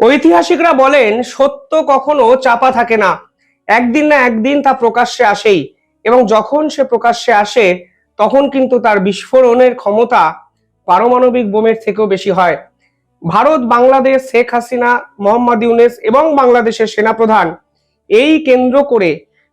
ঐতিহাসিকরা বলেন, সত্য কখনো চাপা থাকে না। একদিন না একদিন তা প্রকাশ্যে আসেই এবং যখন সে প্রকাশ্যে আসে, তখন কিন্তু তার বিস্ফোরণের ক্ষমতা পারমাণবিক বোমের থেকেও বেশি হয়। ভারত, বাংলাদেশ, শেখ হাসিনা, মোহাম্মদ ইউনেস এবং বাংলাদেশের সেনাপ্রধান এই কেন্দ্র করে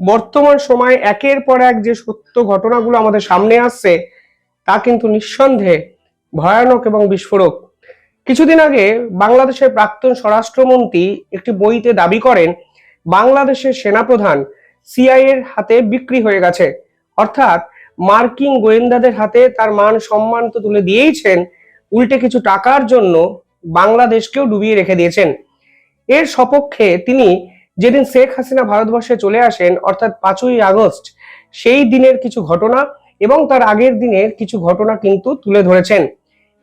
বর্তমান সময়ে একের পর এক যে সত্য ঘটনাগুলো আমাদের সামনে আসছে, তা কিন্তু নিঃসন্দেহে ভয়ানক এবং বিস্ফোরক। কিছুদিন আগে বাংলাদেশের প্রাক্তন স্বরাষ্ট্রমন্ত্রী একটি বইতে দাবি করেন, বাংলাদেশের সেনাপ্রধান এর হাতে বিক্রি হয়ে গেছে। অর্থাৎ মার্কিন গোয়েন্দাদের হাতে তার মান সম্মান তো তুলে দিয়েইছেন, উল্টে কিছু টাকার জন্য বাংলাদেশকেও ডুবিয়ে রেখে দিয়েছেন। এর সপক্ষে তিনি যেদিন শেখ হাসিনা ভারতবর্ষে চলে আসেন, অর্থাৎ পাঁচই আগস্ট, সেই দিনের কিছু ঘটনা এবং তার আগের দিনের কিছু ঘটনা কিন্তু তুলে ধরেছেন।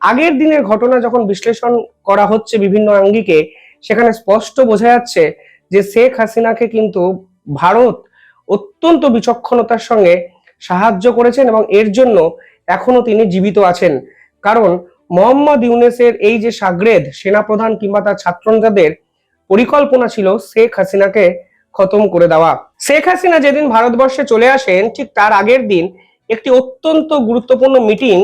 আগের দিনের ঘটনা যখন বিশ্লেষণ করা হচ্ছে বিভিন্ন আঙ্গিকে, সেখানে স্পষ্ট বোঝা যাচ্ছে যে শেখ হাসিনাকে কিন্তু ভারত অত্যন্ত বিচক্ষণতার সঙ্গে সাহায্য করেছেন এবং এর জন্য এখনও তিনি জীবিত আছেন। কারণ মোহাম্মদ ইউনেসের এই যে সাগরেদ সেনাপ্রধান কিংবা তার ছাত্রনেতাদের পরিকল্পনা ছিল শেখ হাসিনাকে খতম করে দেওয়া। শেখ হাসিনা যেদিন ভারতবর্ষে চলে আসেন, ঠিক তার আগের দিন একটি অত্যন্ত গুরুত্বপূর্ণ মিটিং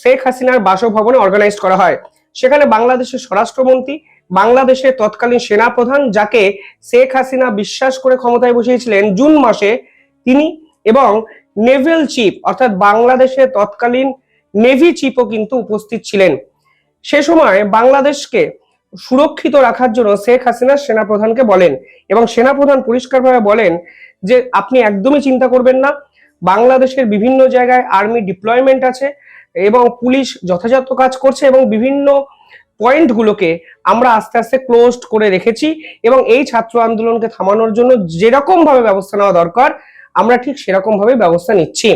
শেখ হাসিনার বাসভবনে অর্গানাইজ করা হয়। সেখানে বাংলাদেশের স্বরাষ্ট্রমন্ত্রী, বাংলাদেশের তৎকালীন সেনাপ্রধান যাকে শেখ হাসিনা বিশ্বাস করে ক্ষমতায় বসিয়েছিলেন জুন মাসে, তিনি এবং নেভেল চিফ অর্থাৎ বাংলাদেশের তৎকালীন নেভি চিফও কিন্তু উপস্থিত ছিলেন। সে সময় বাংলাদেশকে সুরক্ষিত রাখার জন্য শেখ হাসিনা সেনাপ্রধানকে বলেন এবং সেনাপ্রধান পরিষ্কারভাবে বলেন যে, আপনি একদমই চিন্তা করবেন না বাংলাদেশের বিভিন্ন জায়গায় আর্মি ডিপ্লয়মেন্ট আছে এবং পুলিশ যথাযথ কাজ করছে এবং বিভিন্ন পয়েন্টগুলোকে আমরা আস্তে আস্তে ক্লোজড করে রেখেছি এবং এই ছাত্র আন্দোলনকে থামানোর জন্য যেরকম ভাবে ব্যবস্থা নেওয়া দরকার, আমরা ঠিক সেরকম ভাবে ব্যবস্থা নিচ্ছি।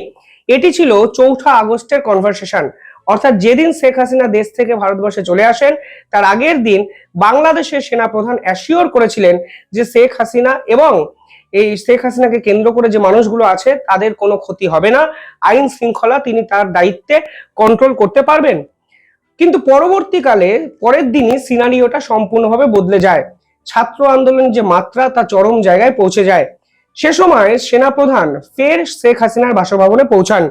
এটি ছিল চৌঠা আগস্টের কনভারসেশন অর্থাৎ যেদিন শেখ হাসিনা দেশ থেকে ভারতবর্ষে চলে আসেন, তার আগের দিন বাংলাদেশের সেনাপ্রধান অ্যাসিওর করেছিলেন যে শেখ হাসিনা এবং এই শেখ হাসিনাকে কেন্দ্র করে যে মানুষগুলো আছে, তাদের কোনো ক্ষতি হবে না। আইন শৃঙ্খলা তিনি তার দায়িত্বে কন্ট্রোল করতে পারবেন। কিন্তু পরবর্তীকালে পরের দিনই সিনারিওটা সম্পূর্ণভাবে বদলে যায়। ছাত্র আন্দোলনের যে মাত্রা, তা চরম জায়গায় পৌঁছে যায়। সে সময় সেনাপ্রধান ফের শেখ হাসিনার বাসভবনে পৌঁছান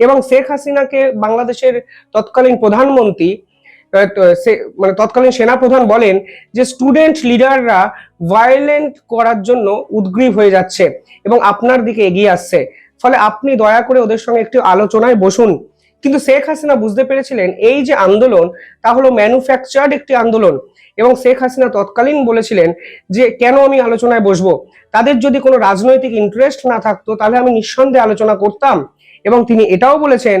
এবং শেখ হাসিনাকে বাংলাদেশের তৎকালীন প্রধানমন্ত্রী মানে তৎকালীন সেনাপ্রধান বলেন যে স্টুডেন্ট লিডাররা ভায়োলেন্ট করার জন্য উদ্গ্রীব হয়ে যাচ্ছে এবং আপনার দিকে এগিয়ে আসছে। ফলে আপনি দয়া করে ওদের সঙ্গে একটু আলোচনায় বসুন। কিন্তু শেখ হাসিনা বুঝতে পেরেছিলেন এই যে আন্দোলন, তা হলো ম্যানুফ্যাকচার্ড একটি আন্দোলন। এবং শেখ হাসিনা তৎকালীন বলেছিলেন যে, কেন আমি আলোচনায় বসবো? তাদের যদি কোনো রাজনৈতিক ইন্টারেস্ট না থাকতো, তাহলে আমি নিঃসন্দেহে আলোচনা করতাম। এবং তিনি এটাও বলেছেন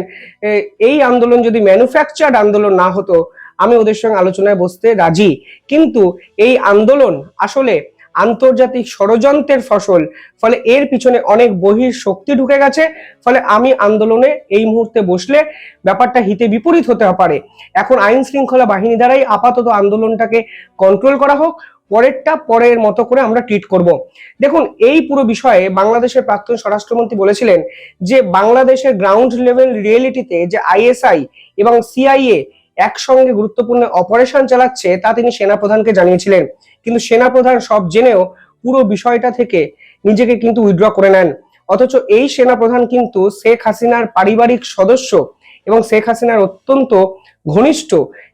এই আন্দোলন যদি ম্যানুফ্যাকচার্ড আন্দোলন না হতো আমি ওদের সঙ্গে আলোচনায় বসতে রাজি। কিন্তু এই আন্দোলন আসলে আন্তর্জাতিক ষড়যন্ত্রের ফসল। ফলে এর পিছনে অনেক বহির শক্তি ঢুকে গেছে। ফলে আমি আন্দোলনে এই মুহূর্তে বসলে ব্যাপারটা হিতে বিপরীত হতে পারে। এখন আইন শৃঙ্খলা বাহিনী দ্বারাই আপাতত আন্দোলনটাকে কন্ট্রোল করা হোক। পরেরটা পরের মতো করে আমরা ট্রিট করব। দেখুন, এই পুরো বিষয়ে বাংলাদেশের প্রাক্তন স্বরাষ্ট্রমন্ত্রী বলেছিলেন যে, বাংলাদেশের গ্রাউন্ড লেভেল রিয়েলিটিতে যে আইএসআই এবং সিআইএ একসঙ্গে গুরুত্বপূর্ণ অপারেশন চালাচ্ছে তা তিনি সেনাপ্রধানকে জানিয়েছিলেন। কিন্তু সেনাপ্রধান সব জেনেও পুরো বিষয়টা থেকে নিজেকে কিন্তু উইথড্র করে নেন। অথচ এই সেনাপ্রধান কিন্তু শেখ হাসিনার পারিবারিক সদস্য এবং শেখ হাসিনার অত্যন্ত ঘনিষ্ঠ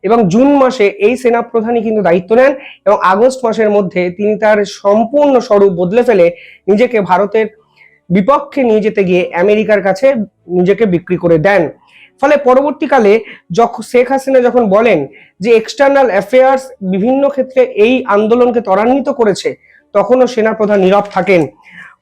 এবং জুন মাসে এই সেনাপ্রধানই কিন্তু দায়িত্ব নেন এবং আগস্ট মাসের মধ্যে তিনি তার সম্পূর্ণ স্বরূপ বদলে ফেলে নিজেকে ভারতের বিপক্ষে নিয়ে যেতে গিয়ে আমেরিকার কাছে নিজেকে বিক্রি করে দেন। ফলে পরবর্তীকালে যখন শেখ হাসিনা যখন বলেন যে এক্সটার্নাল অ্যাফেয়ার্স বিভিন্ন ক্ষেত্রে এই আন্দোলনকে ত্বরান্বিত করেছে, তখনও সেনাপ্রধান নীরব থাকেন।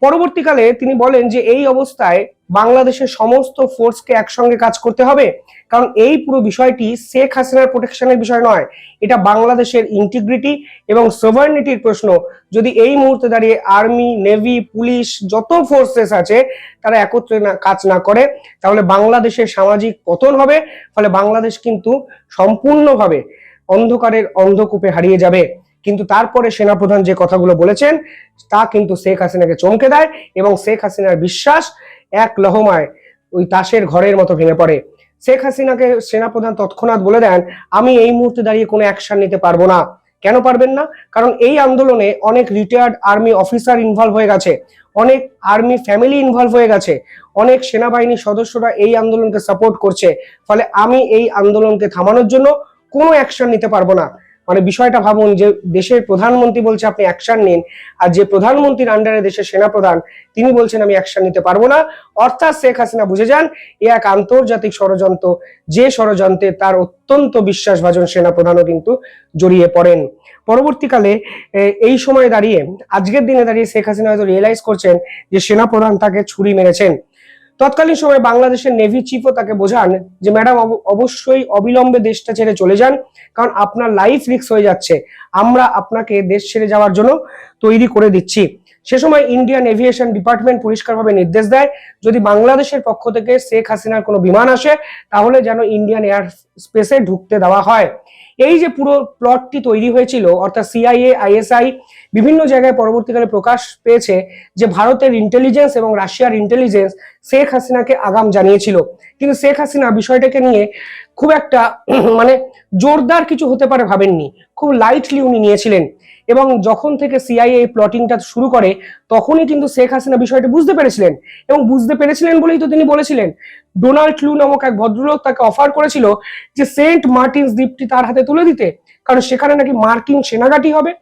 পরবর্তীকালে তিনি বলেন যে এই অবস্থায় বাংলাদেশের সমস্ত ফোর্সকে একসঙ্গে কাজ করতে হবে। কারণ এই পুরো বিষয়টি শেখ হাসিনার প্রোটেকশনের বিষয় নয়। এটা বাংলাদেশের ইন্টিগ্রিটি এবং সভার্নিটির প্রশ্ন। যদি এই মুহূর্তে দাঁড়িয়ে আর্মি নেভি পুলিশ যত ফোর্সেস আছে, তারা একত্রে না, কাজ না করে, তাহলে বাংলাদেশের সামাজিক পতন হবে। ফলে বাংলাদেশ কিন্তু সম্পূর্ণভাবে অন্ধকারের অন্ধকূপে হারিয়ে যাবে। কিন্তু তারপরে সেনাপ্রধান যে কথাগুলো বলেছেন, তা কিন্তু শেখ হাসিনাকে চমকে দেয় এবং শেখ হাসিনার বিশ্বাস এক লহমায় ওই তাসের ঘরের মতো ভেঙে পড়ে। শেখ হাসিনাকে সেনাপ্রধান তৎক্ষণাৎ বলে দেন, আমি এই মুহূর্তে দাঁড়িয়ে কোনো অ্যাকশন নিতে পারব না। কেন পারবেন না? কারণ এই আন্দোলনে অনেক রিটায়ার্ড আর্মি অফিসার ইনভলভ হয়ে গেছে, অনেক আর্মি ফ্যামিলি ইনভলভ হয়ে গেছে, অনেক সেনাবাহিনীর সদস্যরা এই আন্দোলনকে সাপোর্ট করছে। ফলে আমি এই আন্দোলনকে থামানোর জন্য কোনো অ্যাকশন নিতে পারব না। মানে বিষয়টা ভাবুন যে দেশের প্রধানমন্ত্রী বলছে আপনি অ্যাকশন নিন, আর যে প্রধানমন্ত্রীর আন্ডারে দেশের সেনাপ্রধান, তিনি বলছেন আমি অ্যাকশন নিতে পারব না। অর্থাৎ শেখ হাসিনা বুঝে যান, এ এক আন্তর্জাতিক ষড়যন্ত্র, যে ষড়যন্ত্রে তার অত্যন্ত বিশ্বাসভাজন সেনাপ্রধানও কিন্তু জড়িয়ে পড়েন। পরবর্তীকালে এই সময় দাঁড়িয়ে, আজকের দিনে দাঁড়িয়ে শেখ হাসিনা হয়তো রিয়েলাইজ করছেন যে সেনাপ্রধান তাকে ছুরি মেরেছেন। তৎকালীন সময় বাংলাদেশের নেভি চিফও তাকে বোঝান যে ম্যাডাম অবশ্যই অবিলম্বে দেশটা ছেড়ে চলে যান, কারণ আপনার লাইফ রিস্ক হয়ে যাচ্ছে। আমরা আপনাকে দেশ ছেড়ে যাওয়ার জন্য তৈরি করে দিচ্ছি। সে সময় ইন্ডিয়ান এভিয়েশন ডিপার্টমেন্ট পরিষ্কারভাবে নির্দেশ দেয়, যদি বাংলাদেশের পক্ষ থেকে শেখ হাসিনার কোনো বিমান আসে, তাহলে যেন ইন্ডিয়ান এয়ার স্পেসে ঢুকতে দেওয়া হয়। এই যে পুরো প্লটটি তৈরি হয়েছিল, অর্থাৎ সিআইএ আইএসআই বিভিন্ন জায়গায় পরবর্তীকালে প্রকাশ পেয়েছে যে ভারতের ইন্টেলিজেন্স এবং রাশিয়ার ইন্টেলিজেন্স শেখ হাসিনাকে আগাম জানিয়েছিল। কিন্তু শেখ হাসিনা বিষয়টাকে নিয়ে খুব একটা মানে জোরদার কিছু হতে পারে ভাবেননি। খুব লাইটলি উনি নিয়েছিলেন। এবং যখন থেকে সিআইএ এই প্লটিংটা শুরু করে, তখনই কিন্তু শেখ হাসিনা বিষয়টা বুঝতে পেরেছিলেন। এবং বুঝতে পেরেছিলেন বলেই তো তিনি বলেছিলেন। ডোনাল্ড ক্লু নামক এক ভদ্রলোক তাকে অফার করেছিল যে সেন্ট মার্টিনস দ্বীপটি তার হাতে তুলে দিতে, কারণ সেখানে নাকি মার্কিন সেনাঘাটি হবে।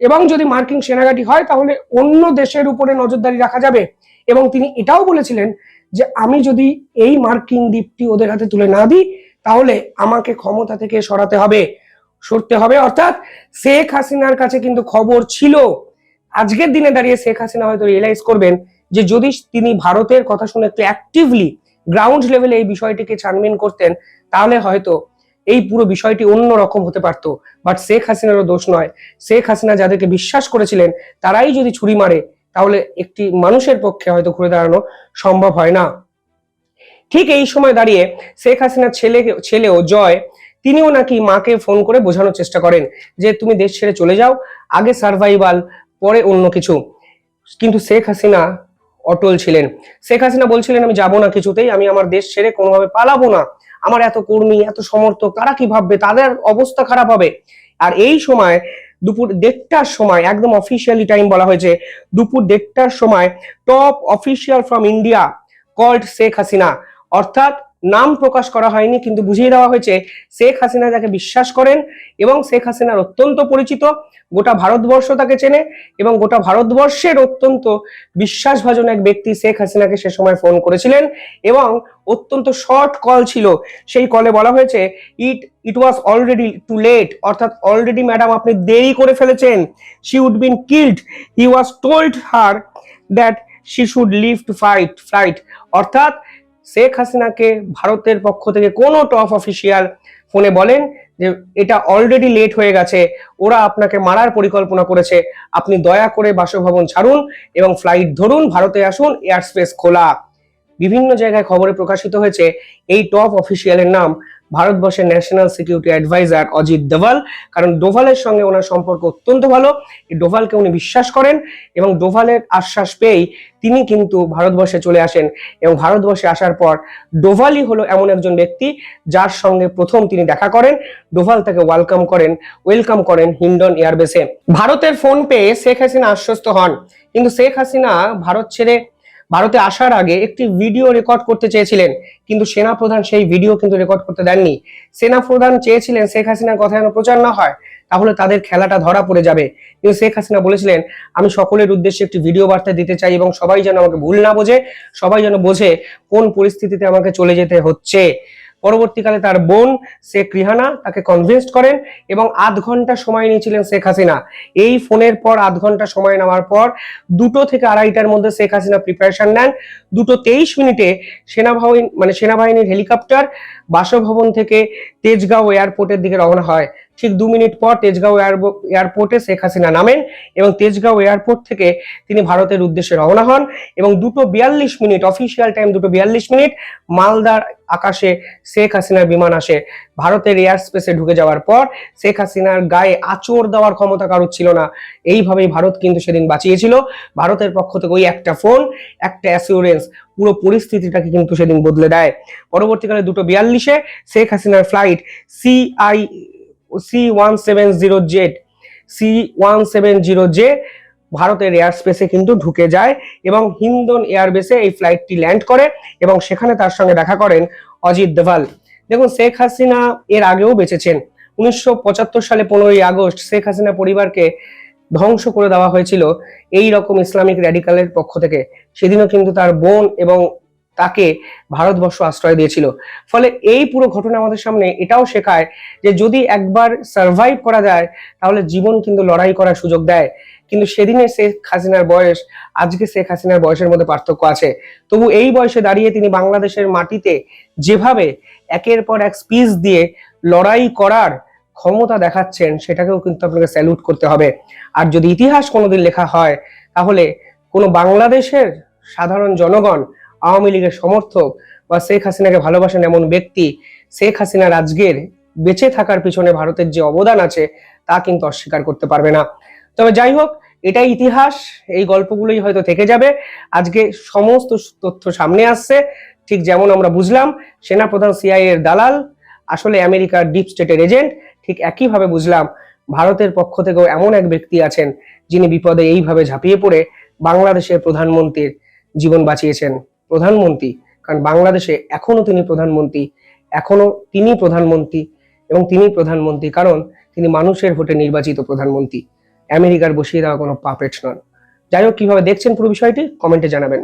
এবং যদি মার্কিন সেনাঘাটি হয়, তাহলে অন্য দেশের উপরে নজরদারি রাখা যাবে। এবং তিনি এটাও বলেছিলেন যে, আমি যদি এই মার্কিন দ্বীপটি ওদের হাতে তুলে না দিই, তাহলে আমাকে ক্ষমতা থেকে সরাতে হবে। সরতে হবে। অর্থাৎ শেখ হাসিনার কাছে কিন্তু খবর ছিল। আজকের দিনে দাঁড়িয়ে শেখ হাসিনা হয়তো রিয়েলাইজ করবেন যে যদি তিনি ভারতের কথা শুনে একটু অ্যাক্টিভলি গ্রাউন্ড লেভেলে এই বিষয়টিকে ছানবিন করতেন, তাহলে হয়তো এই পুরো বিষয়টি অন্য রকম হতে পারতো। বাট শেখ হাসিনারও দোষ নয়। শেখ হাসিনা যাদেরকে বিশ্বাস করেছিলেন, তারাই যদি ছুরি মারে, তাহলে একটি মানুষের পক্ষে হয়তো ঘুরে দাঁড়ানো সম্ভব হয় না। ঠিক এই সময় দাঁড়িয়ে শেখ হাসিনার ছেলে ছেলেও জয় তিনিও নাকি মাকে ফোন করে বোঝানোর চেষ্টা করেন যে তুমি দেশ ছেড়ে চলে যাও, আগে সার্ভাইভাল পরে অন্য কিছু। কিন্তু শেখ হাসিনা অটল ছিলেন। শেখ হাসিনা বলছিলেন, আমি যাব না কিছুতেই, আমি আমার দেশ ছেড়ে কোনোভাবে পালাবো না। আমার এত কর্মী, এত সমর্থক, তারা কি ভাববে? তাদের অবস্থা খারাপ হবে। আর এই সময় দুপুর দেড়টার সময়, একদম অফিসিয়ালি টাইম বলা হয়েছে, দুপুর দেড়টার সময় top official from India called Sheikh Hasina. অর্থাৎ নাম প্রকাশ করা হয়নি, কিন্তু বুঝিয়ে দেওয়া হয়েছে শেখ হাসিনা যাকে বিশ্বাস করেন এবং শেখ হাসিনার অত্যন্ত পরিচিত, গোটা ভারতবর্ষ তাকে চেনে এবং গোটা ভারতবর্ষের অত্যন্ত বিশ্বাসভাজন এক ব্যক্তি শেখ হাসিনাকে সে সময় ফোন করেছিলেন এবং অত্যন্ত শর্ট কল ছিল। সেই কলে বলা হয়েছে, it it was already too late অর্থাৎ অলরেডি ম্যাডাম আপনি দেরি করে ফেলেছেন, she would been killed he was told her that she should leave to fight flight অর্থাৎ শেখ হাসিনাকে ভারতের পক্ষ থেকে কোনো টপ অফিসিয়াল ফোনে বলেন যে এটা অলরেডি লেট হয়ে গেছে, ওরা আপনাকে মারার পরিকল্পনা করেছে, আপনি দয়া করে বাসভবন ছাড়ুন এবং ফ্লাইট ধরুন, ভারতে আসুন এয়ার স্পেস খোলা। বিভিন্ন জায়গায় খবরে প্রকাশিত হয়েছে, এই টপ অফিসিয়ালের নাম ভারতবর্ষের national security adviser Ajit Doval কারণ ডোভালের সঙ্গে ওনার সম্পর্ক অত্যন্ত ভালো। ডোভালকে উনি বিশ্বাস করেন এবং ডোভালের আশ্বাস পেয়েই তিনি কিন্তু ভারতবর্ষে চলে আসেন এবং ভারতবর্ষে আসার পর ডোভালই হলো এমন একজন ব্যক্তি যার সঙ্গে প্রথম তিনি দেখা করেন। ডোভাল তাকে ওয়েলকাম করেন ওয়েলকাম করেন হিন্ডন এয়ারবেসে। ভারতের ফোন পেয়ে শেখ হাসিনা আশ্বস্ত হন। কিন্তু শেখ হাসিনা ভারত ছেড়ে ভারতে আসার আগে একটি ভিডিও রেকর্ড করতে চেয়েছিলেন, কিন্তু সেনাপ্রধান সেই ভিডিও কিন্তু রেকর্ড করতে দেননি। সেনাপ্রধান চেয়েছিলেন শেখ হাসিনার কথা যেন প্রচার না হয়, তাহলে তাদের খেলাটা ধরা পড়ে যাবে। কিন্তু শেখ হাসিনা বলেছিলেন, আমি সকলের উদ্দেশ্যে একটি ভিডিও বার্তা দিতে চাই এবং সবাই যেন আমাকে ভুল না বোঝে, সবাই যেন বোঝে কোন পরিস্থিতিতে আমাকে চলে যেতে হচ্ছে। পরবর্তীকালে তার বোন শেখ রিহানা তাকে কনভিন্সড করেন এবং আধ ঘণ্টা সময় নিয়েছিলেন শেখ হাসিনা। এই ফোনের পর আধ ঘণ্টা সময় নেওয়ার পর দুটো থেকে আড়াইটার মধ্যে শেখ হাসিনা প্রিপারেশন নেন। দুটো তেইশ মিনিটে সেনাবাহিনী মানে সেনাবাহিনীর হেলিকপ্টার বাসভবন থেকে তেজগাঁও এয়ারপোর্টের দিকে রওনা হয়। ঠিক দু মিনিট পর তেজগাঁও এয়ারপো- এয়ারপোর্টে শেখ হাসিনা নামেন এবং তেজগাঁও এয়ারপোর্ট থেকে তিনি ভারতের উদ্দেশ্যে রওনা হন এবং দুটো বিয়াল্লিশ মিনিট অফিসিয়াল টাইম দুটো বিয়াল্লিশ মিনিট মালদার আকাশে শেখ হাসিনার বিমান আসে। ভারতের এয়ার স্পেসে ঢুকে যাওয়ার পর শেখ হাসিনার গায়ে আচর দেওয়ার ক্ষমতা কারোর ছিল না। এইভাবেই ভারত কিন্তু সেদিন বাঁচিয়েছিল। ভারতের পক্ষ থেকে ওই একটা ফোন একটা অ্যাসিওরেন্স পুরো পরিস্থিতিটাকে কিন্তু সেদিন বদলে দেয়। পরবর্তীকালে দুটো বিয়াল্লিশে শেখ হাসিনার flight CI C one seven zero Z C one seven zero J ভারতের এয়ার স্পেসে কিন্তু ঢুকে যায় এবং হিন্দন এয়ারবেসে এই ফ্লাইটটি ল্যান্ড করে এবং সেখানে তার সঙ্গে দেখা করেন অজিত দেভাল দেখুন, শেখ হাসিনা এর আগেও বেঁচেছেন। উনিশশো পঁচাত্তর সালে পনেরোই আগস্ট শেখ হাসিনা পরিবারকে ধ্বংস করে দেওয়া হয়েছিল এই রকম ইসলামিক র্যাডিকালের পক্ষ থেকে। সেদিনও কিন্তু তার বোন এবং তাকে ভারতবর্ষ আশ্রয় দিয়েছিল। ফলে এই পুরো ঘটনা আমাদের সামনে এটাও শেখায় যে যদি একবার সার্ভাইভ করা যায়, তাহলে জীবন কিন্তু লড়াই করার সুযোগ দেয়। কিন্তু সেদিনে শেখ হাসিনার বয়স, আজকে শেখ হাসিনার বয়সের মধ্যে পার্থক্য আছে। তবু এই বয়সে দাঁড়িয়ে তিনি বাংলাদেশের মাটিতে যেভাবে একের পর এক স্পিচ দিয়ে লড়াই করার ক্ষমতা দেখাচ্ছেন, সেটাকেও কিন্তু আপনাকে স্যালুট করতে হবে। আর যদি ইতিহাস কোনোদিন লেখা হয়, তাহলে কোনো বাংলাদেশের সাধারণ জনগণ, আওয়ামী লীগের সমর্থক বা শেখ হাসিনাকে ভালোবাসেন এমন ব্যক্তি, শেখ হাসিনার আজকের বেঁচে থাকার পিছনে ভারতের যে অবদান আছে, তা কিন্তু অস্বীকার করতে পারবে না। তবে যাই হোক, এটাই ইতিহাস, এই গল্পগুলোই হয়তো থেকে যাবে। আজকে সমস্ত তথ্য সামনে আসছে। ঠিক যেমন আমরা বুঝলাম, সেনাপ্রধান সিআই এর দালাল, আসলে আমেরিকার ডিপ স্টেটের এজেন্ট ঠিক একইভাবে বুঝলাম ভারতের পক্ষ থেকেও এমন এক ব্যক্তি আছেন যিনি বিপদে এইভাবে ঝাঁপিয়ে পড়ে বাংলাদেশের প্রধানমন্ত্রীর জীবন বাঁচিয়েছেন। প্রধানমন্ত্রী, কারণ বাংলাদেশে এখনও তিনি প্রধানমন্ত্রী, এখনও তিনি প্রধানমন্ত্রী এবং তিনি প্রধানমন্ত্রী কারণ তিনি মানুষের ভোটে নির্বাচিত প্রধানমন্ত্রী। আমেরিকার বসিয়ে দেওয়া কোনো পাপেট নন। যাই হোক, কীভাবে দেখছেন পুরো বিষয়টি কমেন্টে জানাবেন।